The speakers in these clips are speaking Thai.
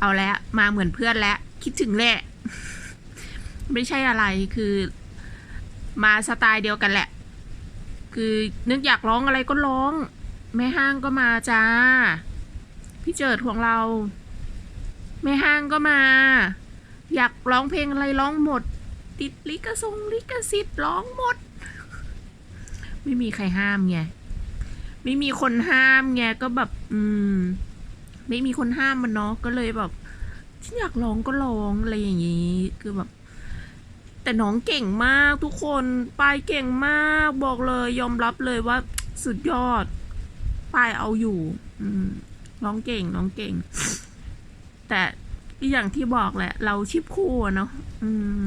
เอาแล้ว มาเหมือนเพื่อนแล้วคิดถึงแหละ ไม่ใช่อะไรคือ มาสไตล์เดียวกันแหละ คือนึกอยากร้องอะไรก็ร้อง แม่ห้างก็มาจ้า พี่เจิดของเรา แม่ห้างก็มา อยากร้องเพลงอะไรร้องหมด ติดลิขสงลิขสิทธิ์ร้องหมด ไม่มีใครห้ามไงไม่มีคนห้ามไงก็แบบ อืม ไม่มีคนห้ามมันเนาะก็เลยแบบฉันอยากร้องก็ร้องอะไรอย่างนี้คือแบบ แต่น้องเก่งมากทุกคนปายเก่งมากบอกเลยยอมรับเลยว่าสุดยอดปายเอาอยู่ อืมน้องเก่งน้องเก่ง แต่อย่างที่บอกแหละ เราชิปคู่เนาะอืม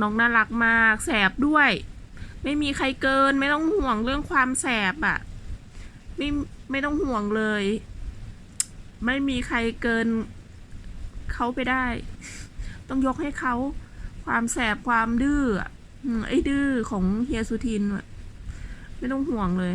น้องน่ารักมากแสบด้วย ไม่มีใครเกิน ไม่ต้องห่วงเรื่องความแสบอะ ไม่ไม่ต้องห่วงเลย ไม่มีใครเกินเขาไปได้ ต้องยกให้เขาความแสบความดื้ออะอืมไอ้ดื้อของเฮียสุทินไม่ต้องห่วงเลย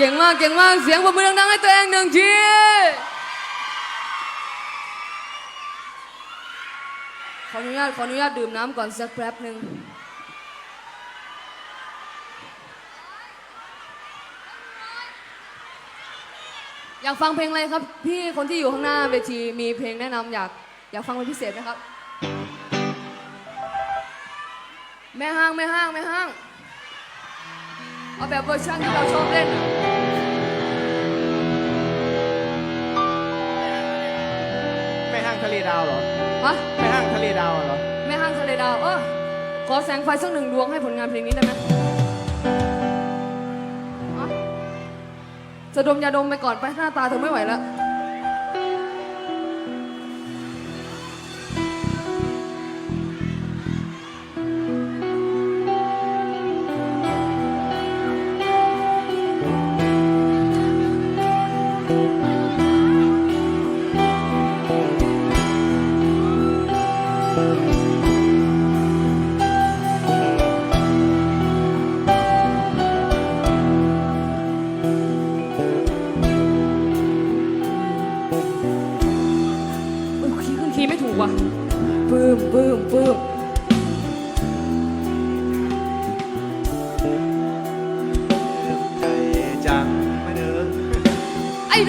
เก่งมาก เก่งมาก เสียงปรบมือดังๆให้ตัวเองหนึ่งทีขออนุญาต ขออนุญาตดื่มน้ำก่อนสักแป๊บหนึ่งอยากฟังเพลงอะไรครับ พี่คนที่อยู่ข้างหน้าเวทีมีเพลงแนะนำอยากอยากฟังเป็นพิเศษไหมครับ แม่ห้างแม่ห้างแม่ห้างเอาแบบเวอร์ชันที่เราชอบเล่นะไม่ห้างทะเลดาวเหรอ ฮะไม่ห้างทะเลดาวเหรอ แม่ห้างทะเลดาวเออขอแสงไฟสักหนึ่งดวงให้ผลงานเพลงนี้ได้ไหมฮะจะดมยาดมไปก่อนไปหน้าตาเธอไม่ไหวแล้ว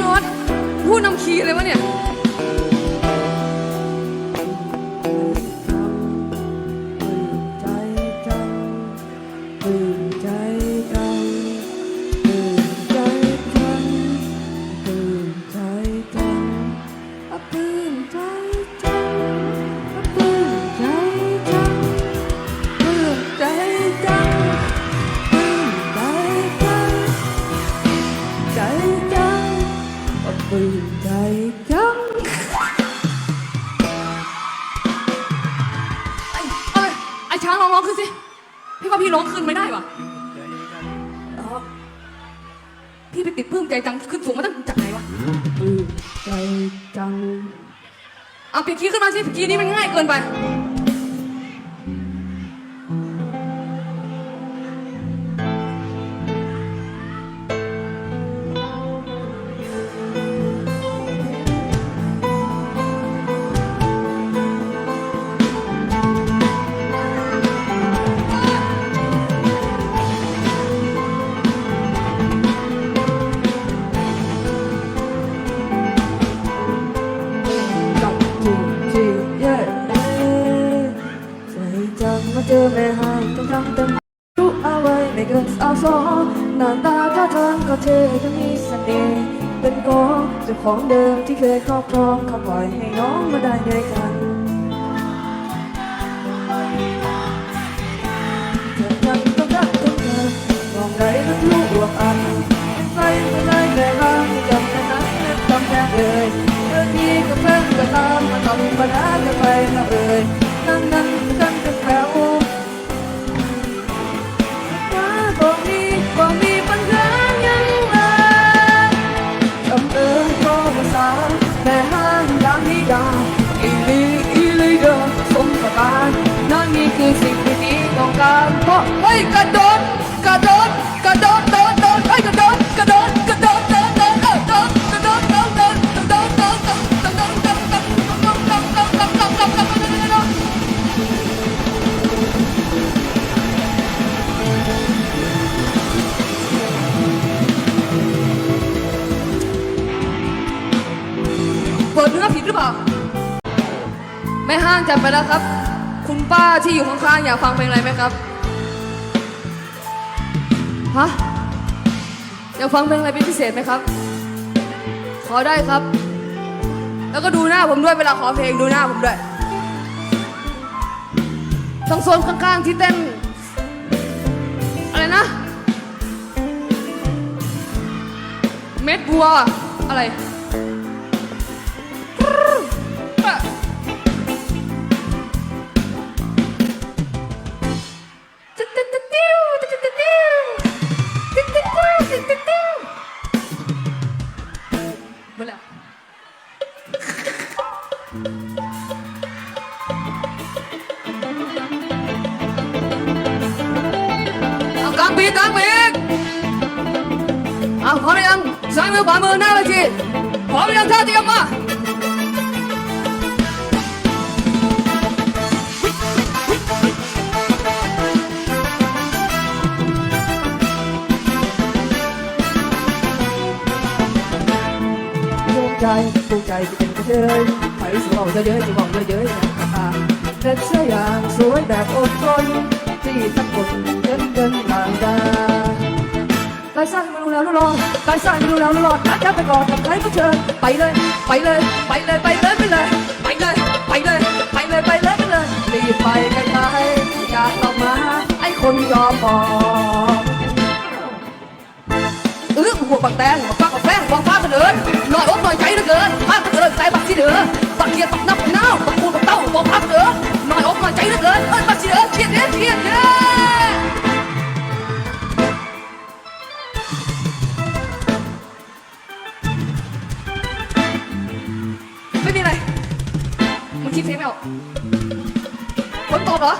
นอตพูดนำคีเลยวะเนี่ยใจจังตื่น ไอ้ช้างลองร้องขึ้นสิ พี่ว่าพี่ร้องขึ้นไม่ได้ว่ะเออพี่ไปติดปลื้มใจจังขึ้นสูงมาตั้งจากไหนวะตื่นใจจัง เอาเปลี่ยนคีย์ขึ้นมาสิคีย์นี้มันง่ายเกินไป เจอแม่ห้างจังจังเต็มรู้เอาไว้ไม่เกินสาวสองหน้าตาท่าทางก็เท่จะมีเสน่ห์เป็นกองเจ้าของเดิมที่เคยครอบครองเขาปล่อยให้น้องมาได้ด้วยกันเธอยังต้องรักต้องเธอมองไหนก็รู้รวมอันเป็นไฟเป็นไรแม่ห้างจำได้นั้นเล็บจำแน่เลยเรื่องนี้ก็เพิ่งจะตามมาทำปัญหาจะไปนะเอ่ยนั่น ดาอีลีอีลีเดอสมประการนั่นนี่คือสิ่งที่ดีต้องการเพราะไม่กระโด ปิดเนื้อผิดหรือเปล่าแม่ห้างจัดไปแล้วครับ คุณป้าที่อยู่ข้างๆอยากฟังเพลงอะไรไหมครับฮะอยากฟังเพลงอะไรเป็นพิเศษไหมครับ ขอได้ครับ แล้วก็ดูหน้าผมด้วยเวลาขอเพลงดูหน้าผมด้วยตรงโซนข้างๆที่เต้น อะไรนะ เม็ดบัวอะไร เอากลางปีกกลางปีกเอาพร้อมหรือยังซ้ายมือขวามือหน้าเวทีพร้อมหรือยังท่าเตรียมมาใจภูมิใจที่เป็นกระเทยไปสู่เอาเยอะๆจะบอกเยอะๆอย่างกระตาเด็กเสียอย่างสวยแบบอดทน ที่ทั้งคนเดินเดินทางดาตายสร้างมาดูแล้วรู้รอตายสร้างมาดูแล้วรู้รอดถ้าจะไปก่อนกับใครก็เชิญไปเลย ไปเลย ไปเลย ไปเลย ไปเลย ไปเลย ไปเลย ไปเลย ไปเลยไปเลยรีบไปไกลๆอย่าต้องมา ไอ้คนยอมบอกเออหัวบักแตงบักฟักบักแฟงบักฟ้าเสนอหน่อยอกหน่อยใจ เหลือเกินมากเกินใจบักที่เดือบักเกียร์บักนับบักเน่าบักคูบักเต้าบักพักเดือหน่อยออกหน่อยใจเหลือเกินเอ้ยบักที่เดือเชียดเด้เชียดเด้ไม่มีอะไรมึงคิดเพลงไม่ออกคนตอบเหรอ